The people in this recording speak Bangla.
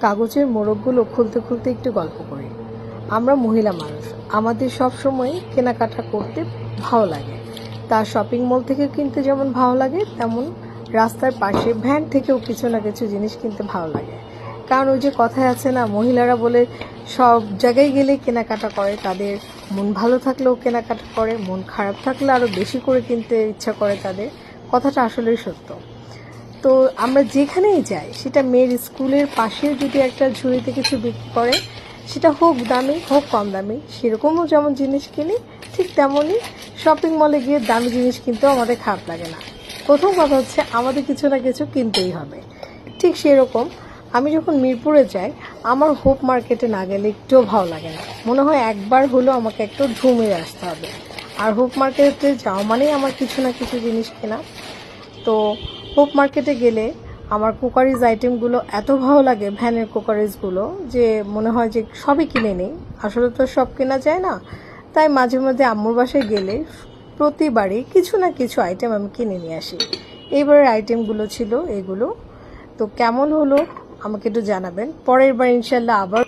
কাগজের মোড়কগুলো খুলতে খুলতে একটু গল্প করি। আমরা মহিলা মানুষ। আমাদের সব সময় কেনাকাটা করতে ভালো লাগে। তা শপিং মল থেকে কিনতে যেমন ভালো লাগে, তেমন রাস্তার পাশে ভ্যান থেকেও কিছু না কিছু জিনিস কিনতে ভালো লাগে। কারণ ওই যে কথায় আছে না, মহিলারা বলে, সব জায়গায় গেলে কেনাকাটা করে, তাদের মন ভালো থাকলেও কেনাকাটা করে, মন খারাপ থাকলে আরও বেশি করে কিনতে ইচ্ছা করে তাদের। কথাটা আসলেই সত্য। তো আমরা যেখানেই যাই, সেটা মেয়ের স্কুলের পাশে যদি একটা ঝুড়িতে কিছু বিক্রি করে, সেটা হোক দামি, হোক কম দামি, সেরকমও যেমন জিনিস কিনি, ঠিক তেমনই শপিং মলে গিয়ে দামি জিনিস কিনতেও আমাদের খারাপ লাগে না। প্রথম কথা হচ্ছে আমাদের কিছু না কিছু কিনতেই হবে। ঠিক সেরকম আমি যখন মিরপুরে যাই, আমার হোপ মার্কেটে না গেলে একটুও ভালো লাগে না। মনে হয় একবার হলেও আমাকে একটু ঢুমে আসতে হবে। আর হোপ মার্কেটে যাওয়া মানেই আমার কিছু না কিছু জিনিস কেনা। তো হোপ মার্কেটে গেলে আমার কুকারিজ আইটেমগুলো এত ভালো লাগে, ভ্যানের কুকারিজগুলো, যে মনে হয় যে সবই কিনে নিই। আসলে তো সব কেনা যায় না। তাই মাঝে মধ্যে আম্মুর বাসায় গেলে প্রতিবারই কিছু না কিছু আইটেম আমি কিনে নিয়ে আসি। এইবারের আইটেমগুলো ছিল এগুলো। তো কেমন হলো আমাকে একটু জানাবেন। পরের বার ইনশাল্লাহ আবার